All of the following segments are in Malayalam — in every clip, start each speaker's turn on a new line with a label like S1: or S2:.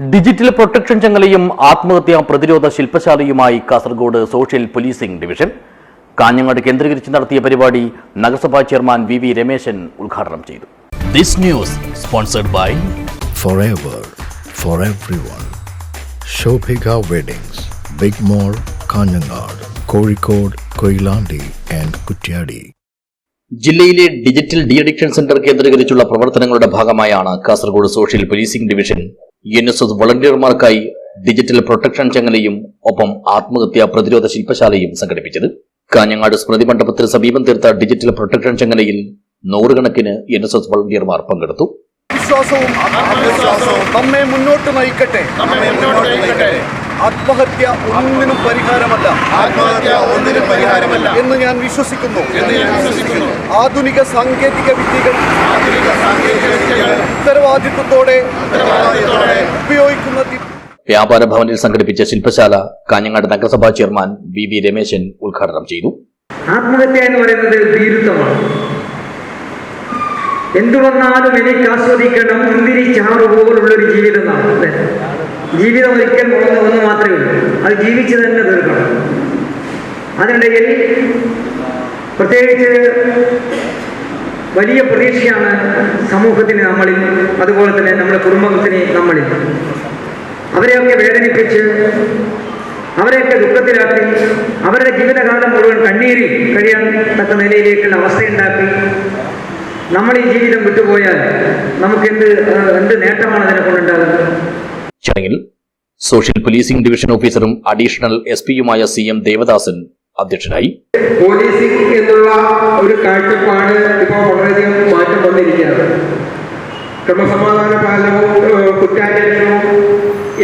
S1: ഡിജിറ്റൽ പ്രൊട്ടക്ഷൻ ചങ്ങലയും ആത്മഹത്യാ പ്രതിരോധ ശില്പശാലയുമായി Kasaragod social policing division Kanhangad കേന്ദ്രീകരിച്ച് നടത്തിയ പരിപാടി നഗരസഭാ ചെയർമാൻ വി വി രമേശൻ ഉദ്ഘാടനം ചെയ്തു. This news sponsored by
S2: forever for everyone. Shobhika Weddings, big mall Kanhangad Kozhikode Koilandi and Kuttiady
S1: ജില്ലയിലെ ഡിജിറ്റൽ ഡി അഡിക്ഷൻ സെന്റർ കേന്ദ്രീകരിച്ചുള്ള പ്രവർത്തനങ്ങളുടെ ഭാഗമായാണ് Kasaragod social policing division N S S വളണ്ടിയർമാർക്കായി digital protection ചങ്ങലയും ഒപ്പം ആത്മഹത്യാ പ്രതിരോധ ശില്പശാലയും സംഘടിപ്പിച്ചത്. കാഞ്ഞങ്ങാട് സ്മൃതി മണ്ഡപത്തിന് സമീപം തീർത്ത ഡിജിറ്റൽ പ്രൊട്ടക്ഷൻ ചങ്ങലയിൽ നൂറുകണക്കിന് എൻ എസ് എസ് വളണ്ടിയർമാർ പങ്കെടുത്തു.
S3: വിശ്വാസവും നമ്മെ മുന്നോട്ട് നയിക്കട്ടെ. ആത്മഹത്യ ഒന്നിനും പരിഹാരമല്ല.
S4: ആത്മഹത്യ ഒന്നിനും പരിഹാരമല്ല.
S3: എന്ന് ഞാൻ വിശ്വസിക്കുന്നു. ആധുനിക സാങ്കേതിക വിദ്യകൾ
S4: ആധുനിക സാങ്കേതിക വിദ്യകൾ
S3: ഉത്തരവാദിത്വത്തോടെ ഉപയോഗിക്കുന്ന
S1: വ്യാപാര ഭവനിൽ സംഘടിപ്പിച്ച ശില്പശാല കാഞ്ഞങ്ങാട് നഗരസഭാ ചെയർമാൻ വി വി രമേശൻ ഉദ്ഘാടനം ചെയ്തു.
S5: ആത്മഹത്യ എന്ന് പറയുന്നത് ഭീരുത്വമാണ് എന്തു വന്നാലും എനിക്ക് ആസ്വദിക്കണം മുന്തിരി ചാറ് പോലുള്ളൊരു ജീവിതമാണ്. അല്ലേ ജീവിതം ഒരിക്കൽ ഒന്ന് ഒന്ന് മാത്രമേ ഉള്ളൂ. അത് ജീവിച്ചു തന്നെ തീർക്കണം. അതിനിടയിൽ പ്രത്യേകിച്ച് വലിയ പ്രതീക്ഷയാണ് സമൂഹത്തിന് നമ്മളിൽ അതുപോലെ തന്നെ നമ്മുടെ കുടുംബത്തിന് നമ്മളിൽ. അവരെയൊക്കെ വേദനിപ്പിച്ച് അവരെയൊക്കെ ദുഃഖത്തിലാക്കി അവരുടെ ജീവിതകാലം മുഴുവൻ കണ്ണീരിൽ കഴിയാൻ തക്ക നിലയിലേക്കുള്ള അവസ്ഥയുണ്ടാക്കി നമ്മൾ ഈ ജീവിതം വിട്ടുപോയാൽ നമുക്ക് എന്ത് എന്ത് നേട്ടമാണ് അതിനെ കൊണ്ടുണ്ടാകുന്നത്?
S1: ചടങ്ങിൽ സോഷ്യൽ പോലീസിംഗ് ഡിവിഷൻ ഓഫീസറും അഡീഷണൽ എസ് പിയുമായ സി എം ദേവദാസൻ അധ്യക്ഷനായി.
S6: പോലീസിംഗ് എന്നുള്ള ഒരു കാഴ്ചപ്പാട് ഇപ്പോൾ വളരെയധികം മാറ്റം വന്നിരിക്കുകയാണ്. ക്രമസമാധാന പാലനവും കുറ്റാന്വേഷണവും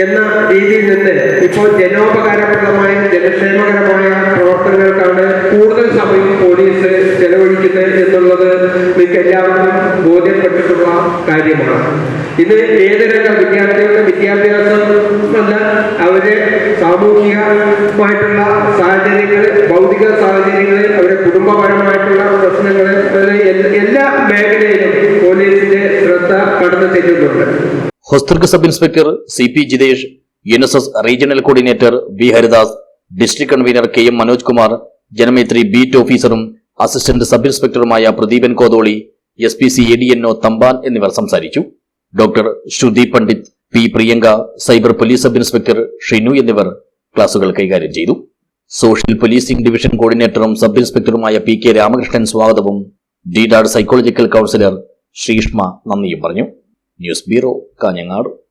S6: എന്ന രീതിയിൽ നിന്ന് ഇപ്പോൾ ജനോപകാരപ്രദമായ ജനക്ഷേമകരമായ പ്രവർത്തനങ്ങൾക്കാണ് കൂടുതൽ സമയം പോലീസ് ചെലവഴിക്കുന്നത് എന്നുള്ളത് മിക്ക എല്ലാവർക്കും ബോധ്യപ്പെട്ടിട്ടുള്ള കാര്യമാണ്. ഇത് ഏതിനൊക്കെ വിദ്യാർത്ഥികളുടെ വിദ്യാഭ്യാസം അല്ല അവരെ സാമൂഹികമായിട്ടുള്ള സാഹചര്യങ്ങൾ ഭൗതിക സാഹചര്യങ്ങൾ അവരെ കുടുംബപരമായിട്ടുള്ള പ്രശ്നങ്ങൾ എല്ലാ മേഖലയിലും പോലീസിന്റെ ശ്രദ്ധ കടന്നു ചെല്ലുന്നുണ്ട്.
S1: Hosdurg sub inspector C P Jithesh N S S regional coordinator B Haridas district convener K M Manoj Kumar Janamaithri beat ഓഫീസറും assistant sub ഇൻസ്പെക്ടറുമായ Pradeepan Kotholi S P C A D N O Thampan എന്നിവർ സംസാരിച്ചു. Doctor Shruthi Pandit P Priyanka cyber police sub inspector Shinu എന്നിവർ ക്ലാസുകൾ കൈകാര്യം ചെയ്തു. സോഷ്യൽ പോലീസിംഗ് ഡിവിഷൻ കോർഡിനേറ്ററും സബ് ഇൻസ്പെക്ടറുമായ പി കെ രാമകൃഷ്ണൻ സ്വാഗതവും. ഡിഡാഡ് സൈക്കോളജിക്കൽ കൗൺസിലർ ശ്രീഷ്മ നന്ദിയും പറഞ്ഞു. News bureau Kanhangad.